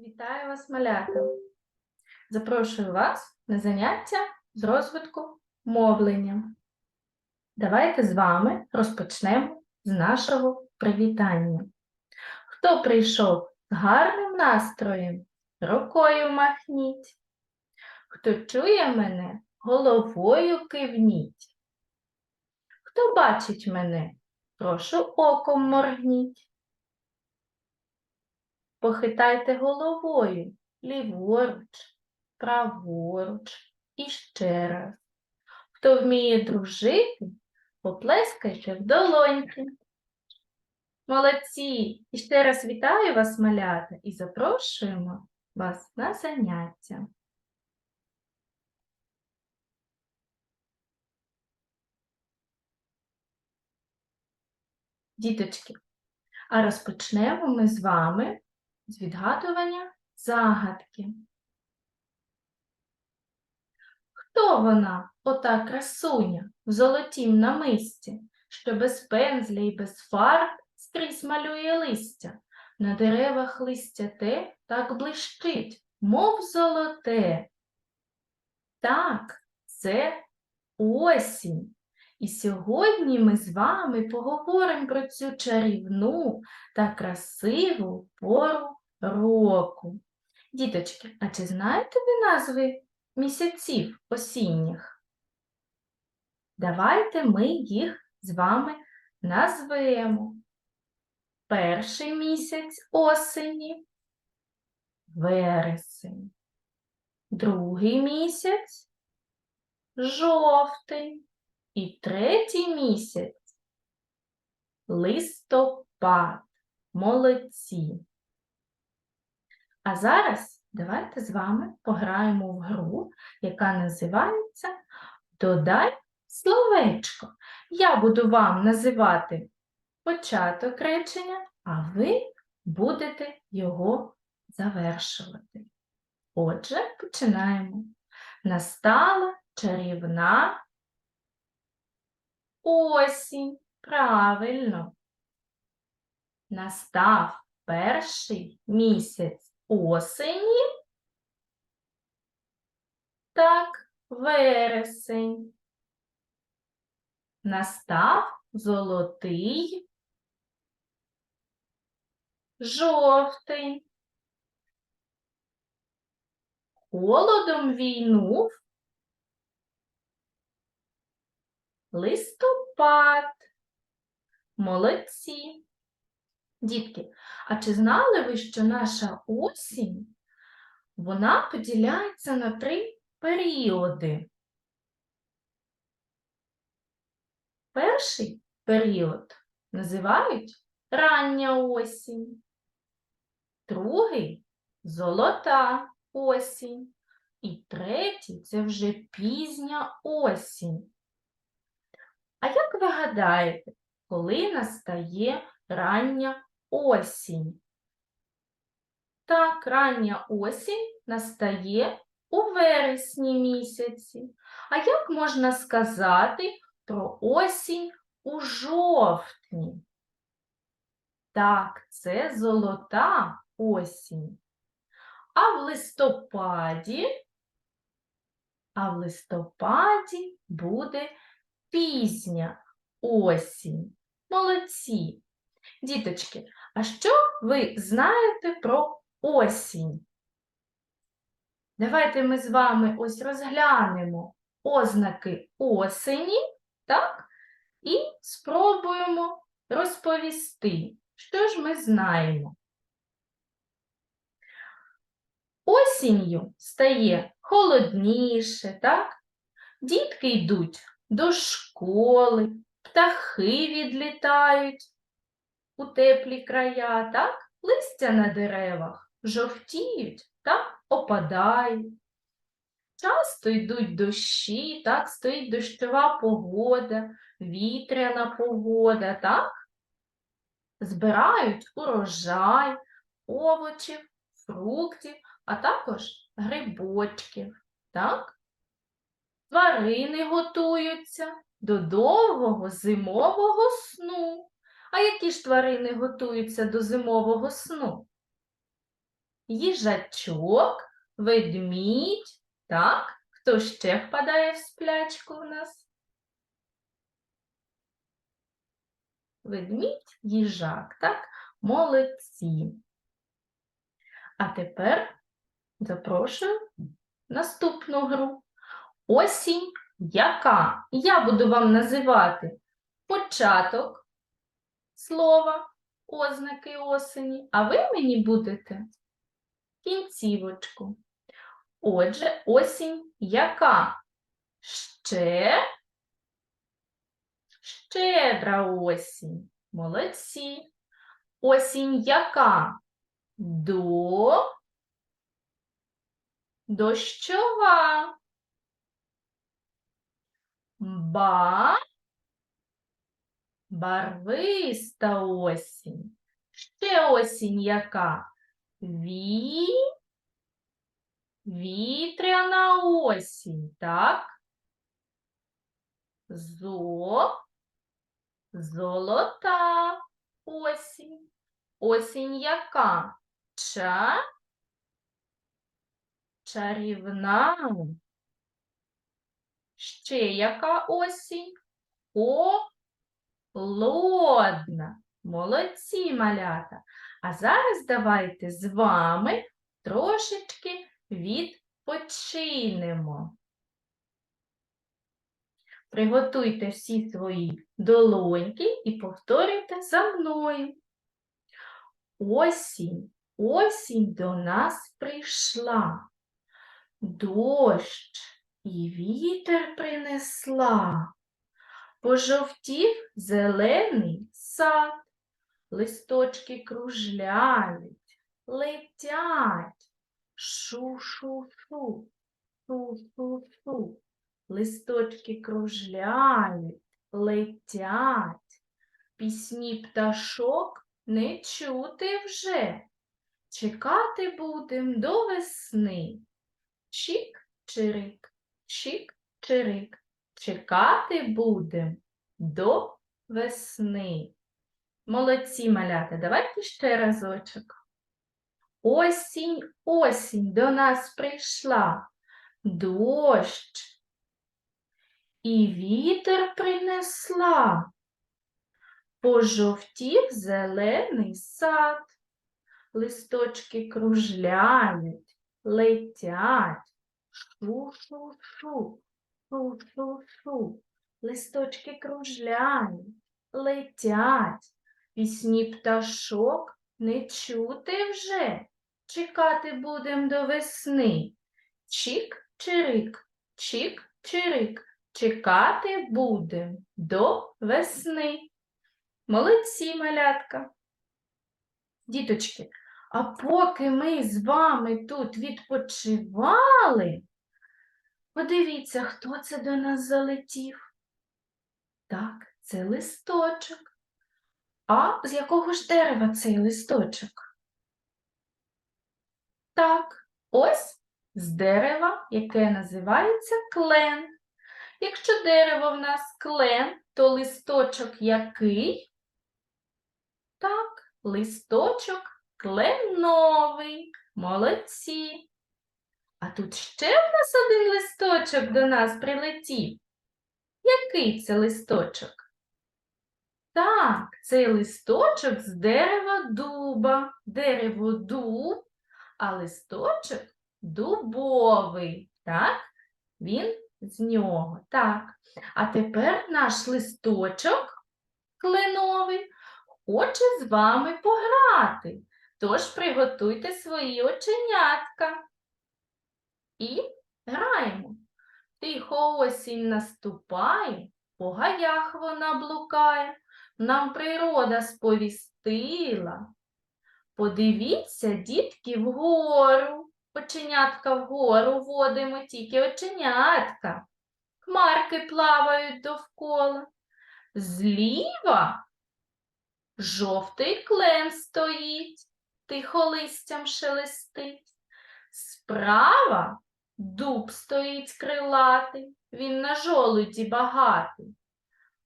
Вітаю вас, малята! Запрошую вас на заняття з розвитку мовлення. Давайте з вами розпочнемо з нашого привітання. Хто прийшов з гарним настроєм, рукою махніть. Хто чує мене, головою кивніть. Хто бачить мене, прошу оком моргніть. Похитайте головою ліворуч, праворуч і ще раз. Хто вміє дружити, поплескайте в долоньки. Молодці! І ще раз вітаю вас, малята, і запрошуємо вас на заняття. Діточки, а розпочнемо ми з вами з відгадування загадки. Хто вона, ота красуня, в золотім намисті, що без пензля і без фарб скрізь малює листя? На деревах листя те так блищить, мов золоте. Так, це осінь. І сьогодні ми з вами поговоримо про цю чарівну та красиву пору року. Діточки, а чи знаєте ви назви місяців осінніх? Давайте ми їх з вами назвемо. Перший місяць осені вересень. Другий місяць жовтий. І третій місяць листопад. Молодці. А зараз давайте з вами пограємо в гру, яка називається Додай словечко. Я буду вам називати початок речення, а ви будете його завершувати. Отже, починаємо. Настала чарівна осінь. Правильно. Настав перший місяць осені. Так, вересень. Настав золотий, жовтий. Холодом війнув листопад. Молодці. Дітки, а чи знали ви, що наша осінь, вона поділяється на три періоди? Перший період називають рання осінь, другий золота осінь, і третій це вже пізня осінь. А як ви гадаєте, коли настає рання осінь? Так, рання осінь настає у вересні місяці. А як можна сказати про осінь у жовтні? Так, це золота осінь. А в листопаді, а в листопаді буде пізня осінь. Молодці. Діточки, а що ви знаєте про осінь? Давайте ми з вами ось розглянемо ознаки осені, так? І спробуємо розповісти, що ж ми знаємо. Осінню стає холодніше, так? Дітки йдуть до школи, птахи відлітають у теплі края, так? Листя на деревах жовтіють, так? Опадають. Часто йдуть дощі, так, стоїть дощова погода, вітряна погода, так? Збирають урожай, овочів, фруктів, а також грибочків, так? Тварини готуються до довгого зимового сну. А які ж тварини готуються до зимового сну? їжачок, ведмідь. Так, хто ще впадає в сплячку в нас? Ведмідь, їжак, так? Молодці. А тепер запрошую наступну гру. Осінь яка? Я буду вам називати початок слова, ознаки осені, а ви мені будете кінцівочку. Отже, осінь яка? Ще щедра осінь. Молодці. Осінь яка? До дощова. Ба барвиста осінь. Ще осінь яка? Ві вітряна осінь, так? Зо золота осінь. Осінь яка? Ча чарівна. Ще яка осінь? Холодна. Молодці, малята. А зараз давайте з вами трошечки відпочинемо. Приготуйте всі свої долоньки і повторюйте за мною. Осінь, осінь до нас прийшла, дощ і вітер принесла. Пожовтів зелений сад, листочки кружляють, летять, шу-шу-шу, шу-шу-шу, листочки кружляють, летять, пісні пташок не чути вже, чекати будем до весни. Чик-чирик, чик-чирик. Чекати будем до весни. Молодці малята, давайте ще разочок. Осінь, осінь до нас прийшла, дощ і вітер принесла. Пожовтів зелений сад, листочки кружляють, летять, шу-шу-шу. Шу-шу-шу, листочки кружляють, летять, пісні пташок не чути вже. Чекати будем до весни. Чик-чирик, чик-чирик, чекати будем до весни. Молодці, малятка. Діточки, а поки ми з вами тут відпочивали, Подивіться, хто це до нас залетів. Так, це листочок. А з якого ж дерева цей листочок? Так, ось з дерева, яке називається клен. Якщо дерево в нас клен, то листочок який? Так, листочок кленовий. Молодці. А тут ще в нас один листочок до нас прилетів. Який це листочок? Так, цей листочок з дерева дуба. Дерево дуб, а листочок дубовий. Так, він з нього. Так. А тепер наш листочок кленовий хоче з вами пограти. Тож приготуйте свої оченятка і граємо. Тихо осінь наступає, по гаях вона блукає, нам природа сповістила. Подивіться, дітки, вгору, оченятка вгору водимо, тільки оченятка. Хмарки плавають довкола. Зліва жовтий клен стоїть, тихо листям шелестить. Справа Дуб стоїть крилатий, він на жолуді багатий.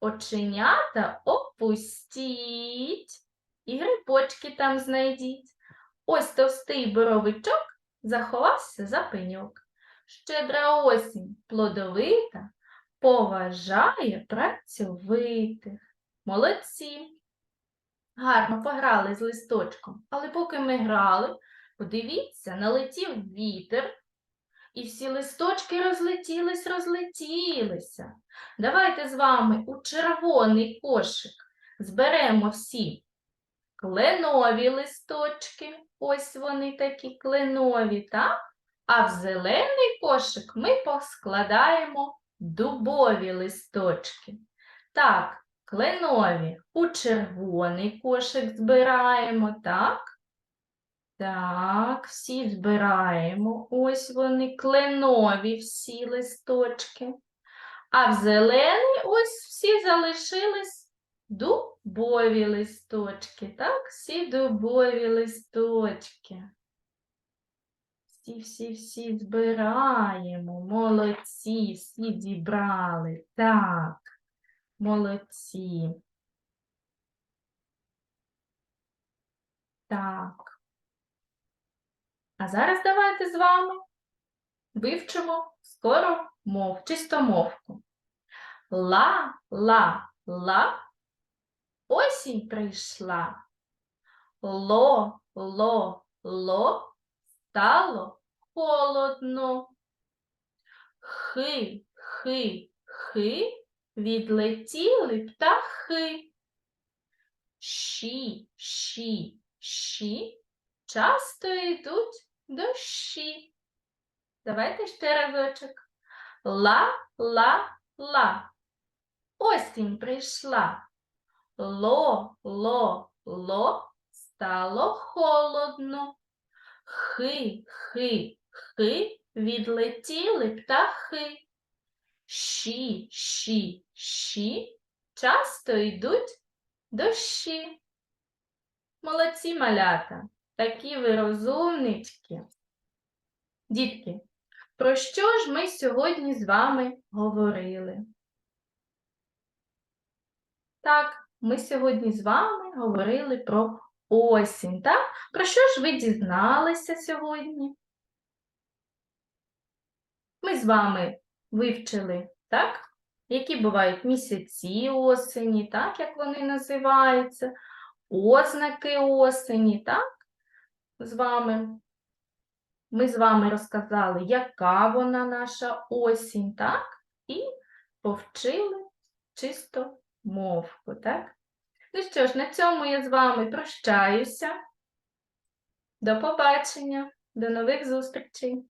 Оченята опустіть і грибочки там знайдіть. Ось товстий боровичок заховався за пеньок. Щедра осінь плодовита поважає працьовитих. Молодці! Гарно пограли з листочком, але поки ми грали, подивіться, налетів вітер, і всі листочки розлетілись, розлетілися. Давайте з вами у червоний кошик зберемо всі кленові листочки. Ось вони такі кленові, так? А в зелений кошик ми поскладаємо дубові листочки. Так, кленові у червоний кошик збираємо, так? Так, всі збираємо. Ось вони, кленові всі листочки. А в зелений ось всі залишились дубові листочки. Так, всі дубові листочки. Всі, всі, всі збираємо. Молодці, всі зібрали. Так, молодці. Так. А зараз давайте з вами вивчимо скоро мов, чистомовку. Ла, ла, ла, осінь прийшла. Ло, ло, ло, стало холодно. Хи, хи, хи, відлетіли птахи. Ші, ші, ші, часто йдуть дощі. Давайте ще разочок. Ла, ла, ла. Осінь прийшла. Ло, ло, ло, стало холодно. Хи, хи, хи, відлетіли птахи. Ші, ші, ші, часто йдуть дощі. Молодці малята, такі ви розумнички. Дітки, про що ж ми сьогодні з вами говорили? Так, ми сьогодні з вами говорили про осінь, так? Про що ж ви дізналися сьогодні? Ми з вами вивчили, так? Які бувають місяці осені, так, як вони називаються, ознаки осені, так? З вами. Ми з вами розказали, яка вона наша осінь, так? І повчили чисто мовку, так? Ну що ж, на цьому я з вами прощаюся. До побачення, до нових зустрічей!